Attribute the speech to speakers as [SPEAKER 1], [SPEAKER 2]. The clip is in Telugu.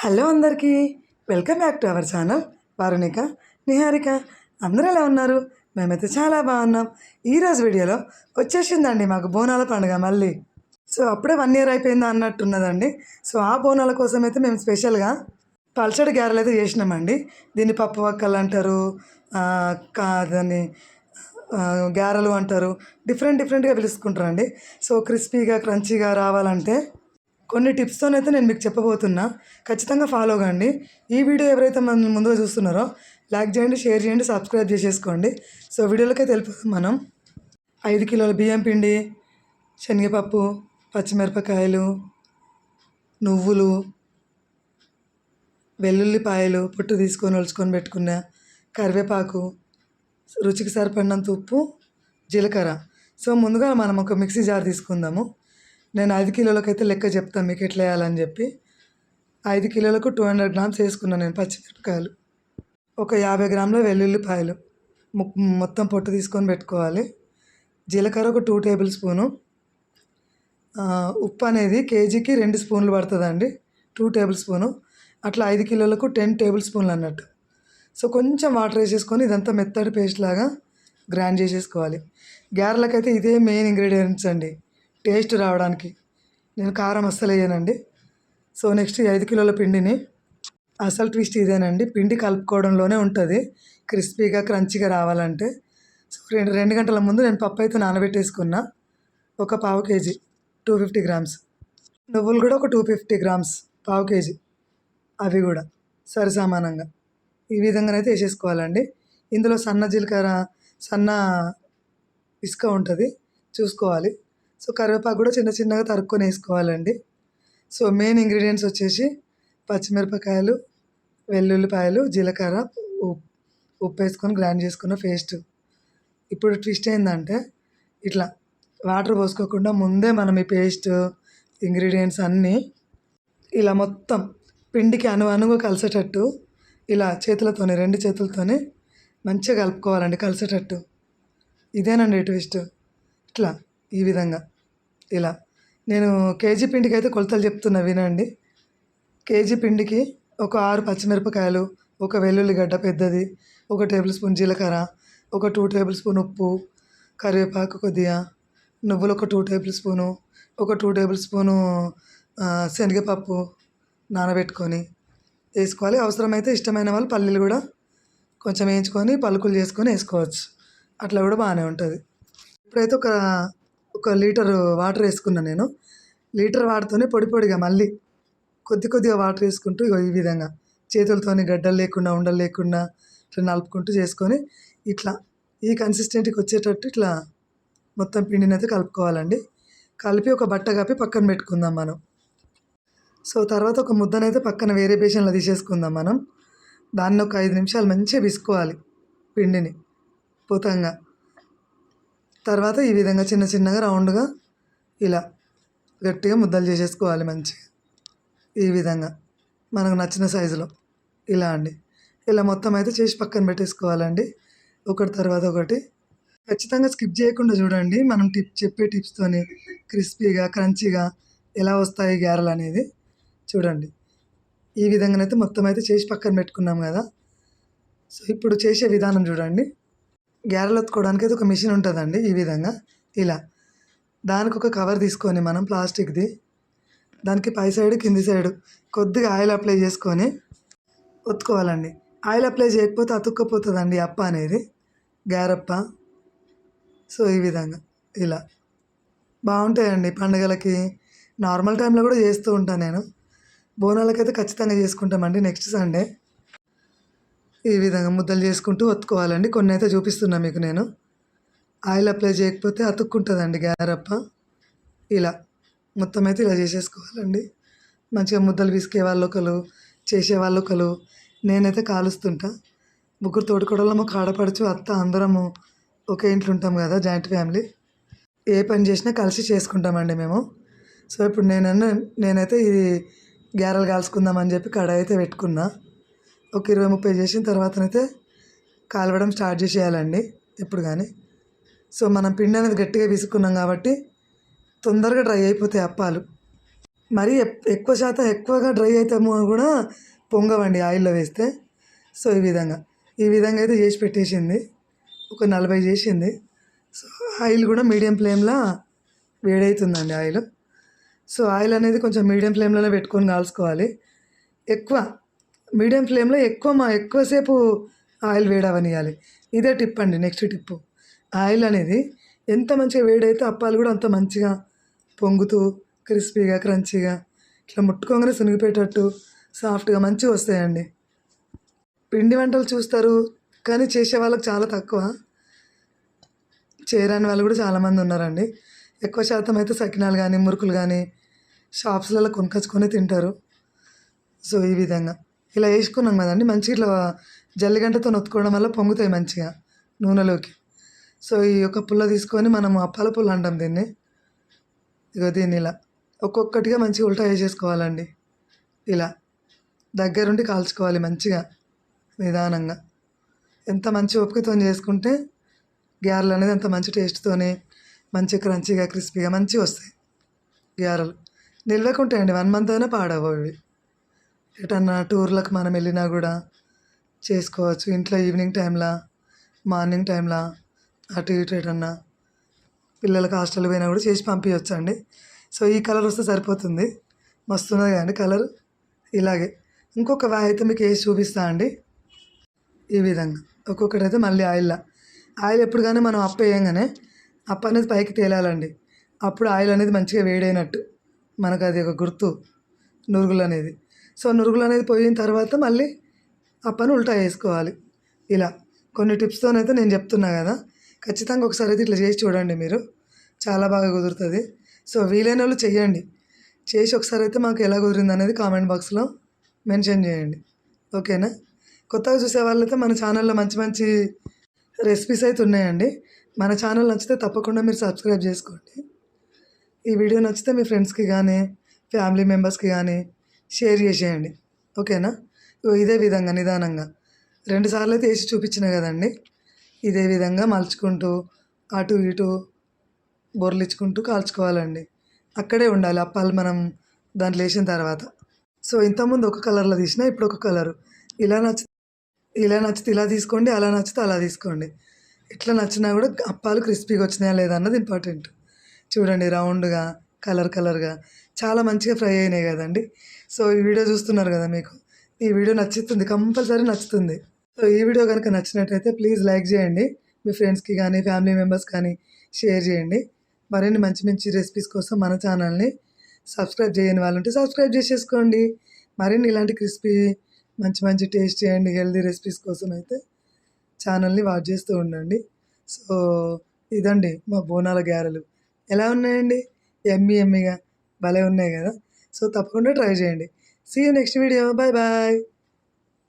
[SPEAKER 1] హలో అందరికీ. Welcome back to our channel. Varunika Niharika. అందరూ ఎలా ఉన్నారు? మేమైతే చాలా బాగున్నాం. ఈరోజు వీడియోలో వచ్చేసిందండి మాకు బోనాల పండుగ మళ్ళీ. సో అప్పుడే వన్ ఇయర్ అయిపోయిందా అన్నట్టున్నదండి. సో ఆ బోనాల కోసం అయితే మేము స్పెషల్గా పల్చడి గారెలు అయితే చేసినామండి. దీన్ని పప్పు వక్కలు అంటారు కాదని దాన్ని గారెలు అంటారు. డిఫరెంట్ డిఫరెంట్గా పిలుచుకుంటారండి. సో క్రిస్పీగా క్రంచీగా రావాలంటే కొన్ని టిప్స్తోనైతే నేను మీకు చెప్పబోతున్నా. ఖచ్చితంగా ఫాలో కండి. ఈ వీడియో ఎవరైతే మన ముందుగా చూస్తున్నారో లైక్ చేయండి షేర్ చేయండి సబ్స్క్రైబ్ చేసేసుకోండి. సో వీడియోలకైతే వెళ్ళిపోతాం మనం. ఐదు కిలోల బియ్యం పిండి శనగపప్పు పచ్చిమిరపకాయలు నువ్వులు వెల్లుల్లిపాయలు పొట్టు తీసుకొని ఒలుచుకొని పెట్టుకున్న కరివేపాకు రుచికి సరిపడినంత ఉప్పు జీలకర్ర. సో ముందుగా మనం ఒక మిక్సీ జార్ తీసుకుందాము. నేను ఐదు కిలోలకైతే లెక్క చెప్తాను మీకు ఎట్లా వేయాలని చెప్పి. ఐదు కిలోలకు టూ హండ్రెడ్ గ్రామ్స్ వేసుకున్నాను నేను పచ్చిమిరపకాయలు ఒక యాభై గ్రాముల వెల్లుల్లిపాయలు మొత్తం పొట్టు తీసుకొని పెట్టుకోవాలి. జీలకర్ర ఒక టూ టేబుల్ స్పూను ఉప్పు అనేది కేజీకి రెండు స్పూన్లు పడుతుందండి. టూ టేబుల్ స్పూను అట్లా ఐదు కిలోలకు టెన్ టేబుల్ స్పూన్లు అన్నట్టు. సో కొంచెం వాటర్ వేసేసుకొని ఇదంతా మెత్తడి పేస్ట్ లాగా గ్రైండ్ చేసేసుకోవాలి. గారెలకైతే ఇదే మెయిన్ ఇంగ్రీడియంట్స్ అండి. టేస్ట్ రావడానికి. నేను కారం అస్సలు వేయనండి. సో నెక్స్ట్ ఐదు కిలోల పిండిని అసలు ట్విస్ట్ ఇదేనండి. పిండి కలుపుకోవడంలోనే ఉంటుంది. క్రిస్పీగా క్రంచీగా రావాలంటే. సో రెండు రెండు గంటల ముందు నేను పప్పు అయితే నానబెట్టేసుకున్నా. ఒక పావు కేజీ టూ ఫిఫ్టీ గ్రామ్స్. నువ్వులు కూడా ఒక టూ ఫిఫ్టీ గ్రామ్స్ పావు కేజీ. అవి కూడా సరి సమానంగా. ఈ విధంగానైతే వేసేసుకోవాలండి. ఇందులో సన్న జీలకర్ర సన్న ఇసుక ఉంటుంది. చూసుకోవాలి. సో కరివేపాకు కూడా చిన్న చిన్నగా తరుక్కొని వేసుకోవాలండి. సో మెయిన్ ఇంగ్రీడియంట్స్ వచ్చేసి పచ్చిమిరపకాయలు వెల్లుల్లిపాయలు జీలకర్ర ఉప్పు ఉప్పు వేసుకొని గ్రైండ్ చేసుకున్న పేస్ట్. ఇప్పుడు ట్విస్ట్ ఏంటంటే ఇట్లా వాటర్ పోసుకోకుండా ముందే మనం ఈ పేస్ట్ ఇంగ్రీడియంట్స్ అన్నీ ఇలా మొత్తం పిండికి అను అనుగా కలిసేటట్టు ఇలా చేతులతోనే రెండు చేతులతోనే మంచిగా కలుపుకోవాలండి కలిసేటట్టు. ఇదేనండి ట్విస్ట్. ఇట్లా ఈ విధంగా. ఇలా. నేను కేజీ పిండికి అయితే కొలతలు చెప్తున్నా వినండి. కేజీ పిండికి ఒక ఆరు పచ్చిమిరపకాయలు ఒక వెల్లుల్లిగడ్డ పెద్దది ఒక టేబుల్ స్పూన్ జీలకర్ర ఒక టూ టేబుల్ స్పూన్ ఉప్పు కరివేపాకు కొద్దిగా నువ్వులు ఒక టూ టేబుల్ స్పూను ఒక టూ టేబుల్ స్పూను శనగపప్పు నానబెట్టుకొని వేసుకోవాలి. అవసరమైతే ఇష్టమైన వాళ్ళు పల్లీలు కూడా కొంచెం వేయించుకొని పలుకులు చేసుకొని వేసుకోవచ్చు. అట్లా కూడా బాగానే ఉంటుంది. ఇప్పుడైతే ఒక ఒక లీటర్ వాటర్ వేసుకున్నా నేను. లీటర్ వాటర్తోనే పొడి పొడిగా మళ్ళీ కొద్ది కొద్దిగా వాటర్ వేసుకుంటూ ఇగో ఈ విధంగా చేతులతోని గడ్డలు లేకుండా ఉండలు లేకుండా ఇట్లా నలుపుకుంటూ చేసుకొని ఇట్లా ఈ కన్సిస్టెంట్కి వచ్చేటట్టు ఇట్లా మొత్తం పిండిని అయితే కలుపుకోవాలండి. కలిపి ఒక బట్ట కప్పి పక్కన పెట్టుకుందాం మనం. సో తర్వాత ఒక ముద్దనైతే పక్కన వేరే బేషన్లో తీసేసుకుందాం మనం. దాన్ని ఒక ఐదు నిమిషాలు మంచిగా విసుకోవాలి పిండిని. పూతంగా. తర్వాత ఈ విధంగా చిన్న చిన్నగా రౌండ్గా ఇలా గట్టిగా ముద్దలు చేసేసుకోవాలి మంచిగా. ఈ విధంగా మనకు నచ్చిన సైజులో. ఇలా అండి. ఇలా మొత్తం అయితే చేసి పక్కన పెట్టేసుకోవాలండి. ఒకటి తర్వాత ఒకటి. ఖచ్చితంగా స్కిప్ చేయకుండా చూడండి. మనం టిప్ చెప్పే టిప్స్తోని క్రిస్పీగా క్రంచీగా ఎలా వస్తాయి గారెలు అనేది చూడండి. ఈ విధంగానైతే మొత్తం అయితే చేసి పక్కన పెట్టుకున్నాం కదా. సో ఇప్పుడు చేసే విధానం చూడండి. గ్యారెలు ఒత్తుకోవడానికి అయితే ఒక మిషన్ ఉంటుందండి ఈ విధంగా. ఇలా. దానికి ఒక కవర్ తీసుకొని మనం ప్లాస్టిక్ది దానికి పై సైడ్ కింది సైడ్ కొద్దిగా ఆయిల్ అప్లై చేసుకొని ఒత్తుకోవాలండి. ఆయిల్ అప్లై చేయకపోతే అతుక్కపోతుందండి అప్ప అనేది. గారప్ప సో ఈ విధంగా. ఇలా. బాగుంటాయండి పండుగలకి. నార్మల్ టైంలో కూడా చేస్తూ ఉంటాను నేను. బోనాలకైతే ఖచ్చితంగా చేసుకుంటామండి నెక్స్ట్ సండే. ఈ విధంగా ముద్దలు చేసుకుంటూ ఒత్తుకోవాలండి. కొన్ని అయితే చూపిస్తున్నా మీకు నేను. ఆయిల్ అప్లై చేయకపోతే అతుక్కుంటుందండి గారప్ప. ఇలా మొత్తం అయితే ఇలా చేసేసుకోవాలండి. మంచిగా ముద్దలు విసికే వాళ్ళు ఒకరు చేసే వాళ్ళు ఒకరు. నేనైతే కాలుస్తుంటా. ముగ్గురు తోడుకోవడంలో కాడపడుచు అత్త అందరము ఒకే ఇంట్లో ఉంటాం కదా జాయింట్ ఫ్యామిలీ. ఏ పని చేసినా కలిసి చేసుకుంటామండి మేము. సో ఇప్పుడు నేనన్నా నేనైతే ఇది గారెలు కాల్చుకుందామని చెప్పి కడాయి అయితే పెట్టుకున్నా. ఒక ఇరవై ముప్పై చేసిన తర్వాతనైతే కాలవడం స్టార్ట్ చేసేయాలండి ఇప్పుడు కానీ సో మనం పిండి అనేది గట్టిగా విసుకున్నాం కాబట్టి తొందరగా డ్రై అయిపోతాయి అప్పాలు. మరీ ఎక్కువ శాతం ఎక్కువగా డ్రై అవుతామో కూడా పొంగవండి ఆయిల్లో వేస్తే. సో ఈ విధంగా. ఈ విధంగా అయితే చేసి పెట్టేసింది. ఒక నలభై చేసింది. సో ఆయిల్ కూడా మీడియం ఫ్లేమ్లో వేడవుతుందండి ఆయిల్. సో ఆయిల్ అనేది కొంచెం మీడియం ఫ్లేమ్లోనే పెట్టుకొని కాల్చుకోవాలి. ఎక్కువ మీడియం ఫ్లేమ్లో ఎక్కువ ఎక్కువసేపు ఆయిల్ వేడవనియాలి. ఇదే టిప్ అండి నెక్స్ట్ టిప్పు. ఆయిల్ అనేది ఎంత మంచిగా వేడైతే అప్పాలు కూడా అంత మంచిగా పొంగుతూ క్రిస్పీగా క్రంచీగా ఇట్లా ముట్టుకోగానే సునిగిపోయేటట్టు సాఫ్ట్గా మంచిగా వస్తాయండి. పిండి వంటలు చూస్తారు కానీ చేసే వాళ్ళకి చాలా తక్కువ. చేయరాని వాళ్ళు కూడా చాలామంది ఉన్నారండి. ఎక్కువ శాతం అయితే సకినాలు కానీ మురుకులు కానీ షాప్స్లలో కొనుకొచ్చుకొని తింటారు. సో ఈ విధంగా. ఇలా వేసుకున్నాం కదండి. మంచిగా ఇట్లా జల్లిగంటతో నొత్తుకోవడం వల్ల పొంగుతాయి మంచిగా నూనెలోకి. సో ఈ యొక్క పుల్ల తీసుకొని మనం అప్పాల పుల్ల అంటాం దీన్ని. ఇగో దీన్ని ఇలా ఒక్కొక్కటిగా మంచిగా ఉల్టా వేసేసుకోవాలండి. ఇలా దగ్గరుండి కాల్చుకోవాలి మంచిగా నిదానంగా. ఎంత మంచి ఓపికతో చేసుకుంటే గ్యారెలు అనేది అంత మంచి టేస్ట్తోనే మంచి క్రంచీగా క్రిస్పీగా మంచిగా వస్తాయి గ్యారెలు నిల్వకుంటాయండి. వన్ మంత్ అయినా పాడవు ఇవి ఎటన్నా టూర్లకు మనం వెళ్ళినా కూడా చేసుకోవచ్చు. ఇంట్లో ఈవినింగ్ టైంలో మార్నింగ్ టైంలో అటు ఇటు ఎటన్నా పిల్లలకు హాస్టల్ పోయినా కూడా చేసి పంపించవచ్చు అండి సో ఈ కలర్ వస్తే సరిపోతుంది. మస్తున్నది కదండి కలర్. ఇలాగే ఇంకొక వా అయితే మీకు వేసి చూపిస్తా అండి. ఈ విధంగా ఒక్కొక్కటి అయితే మళ్ళీ ఆయిల్ ఆయిల్ ఎప్పుడు కానీ మనం అప్ప వేయంగానే అప్ప అనేది పైకి తేలాలండి. అప్పుడు ఆయిల్ అనేది మంచిగా వేడైనట్టు. మనకు అది ఒక గుర్తు. నురుగులు అనేది. సో నురుగులు అనేది పోయిన తర్వాత మళ్ళీ అప్పని ఉల్టా వేసుకోవాలి. ఇలా కొన్ని టిప్స్తోనైతే నేను చెప్తున్నా కదా. ఖచ్చితంగా ఒకసారి అయితే ఇట్లా చేసి చూడండి మీరు. చాలా బాగా కుదురుతుంది. సో వీలైన వాళ్ళు చెయ్యండి. చేసి ఒకసారి అయితే మాకు ఎలా కుదిరింది అనేది కామెంట్ బాక్స్లో మెన్షన్ చేయండి. ఓకేనా? కొత్తగా చూసే వాళ్ళైతే మన ఛానల్లో మంచి మంచి రెసిపీస్ అయితే ఉన్నాయండి. మన ఛానల్ నచ్చితే తప్పకుండా మీరు సబ్స్క్రైబ్ చేసుకోండి. ఈ వీడియో నచ్చితే మీ ఫ్రెండ్స్కి కానీ ఫ్యామిలీ మెంబర్స్కి కానీ షేర్ చేసేయండి. ఓకేనా? ఇదే విధంగా నిదానంగా. రెండు సార్లు అయితే వేసి చూపించిన కదండి. ఇదే విధంగా మలుచుకుంటూ అటు ఇటు బొర్లిచ్చుకుంటూ కాల్చుకోవాలండి. అక్కడే ఉండాలి అప్పాలు మనం దాంట్లో వేసిన తర్వాత. సో ఇంతకుముందు ఒక కలర్లో తీసిన ఇప్పుడు ఒక కలరు. ఇలా నచ్చి ఇలా నచ్చితే ఇలా తీసుకోండి అలా నచ్చితే అలా తీసుకోండి. ఎట్లా నచ్చినా కూడా అప్పాలు క్రిస్పీగా వచ్చినాయా లేదా అన్నది ఇంపార్టెంట్. చూడండి రౌండ్గా కలర్ కలర్గా. చాలా మంచిగా ఫ్రై అయినాయి కదండి. సో ఈ వీడియో చూస్తున్నారు కదా మీకు? ఈ వీడియో నచ్చుతుంది కంపల్సరీ నచ్చుతుంది. సో ఈ వీడియో కనుక నచ్చినట్టయితే ప్లీజ్ లైక్ చేయండి. మీ ఫ్రెండ్స్కి కానీ ఫ్యామిలీ మెంబర్స్ కానీ షేర్ చేయండి. మరిన్ని మంచి మంచి రెసిపీస్ కోసం మన ఛానల్ని సబ్స్క్రైబ్ చేయని వాళ్ళు ఉంటే సబ్స్క్రైబ్ చేసేసుకోండి. మరిన్ని ఇలాంటి క్రిస్పీ మంచి మంచి టేస్ట్ చేయండి హెల్దీ రెసిపీస్ కోసం అయితే ఛానల్ని వాచ్ చేస్తూ ఉండండి. సో ఇదండి మా బోనాల గారెలు ఎలా ఉన్నాయండి? ఎమ్మి ఎమ్మిగా భలే ఉన్నాయి కదా? సో తప్పకుండా ట్రై చేయండి. See you next video bye bye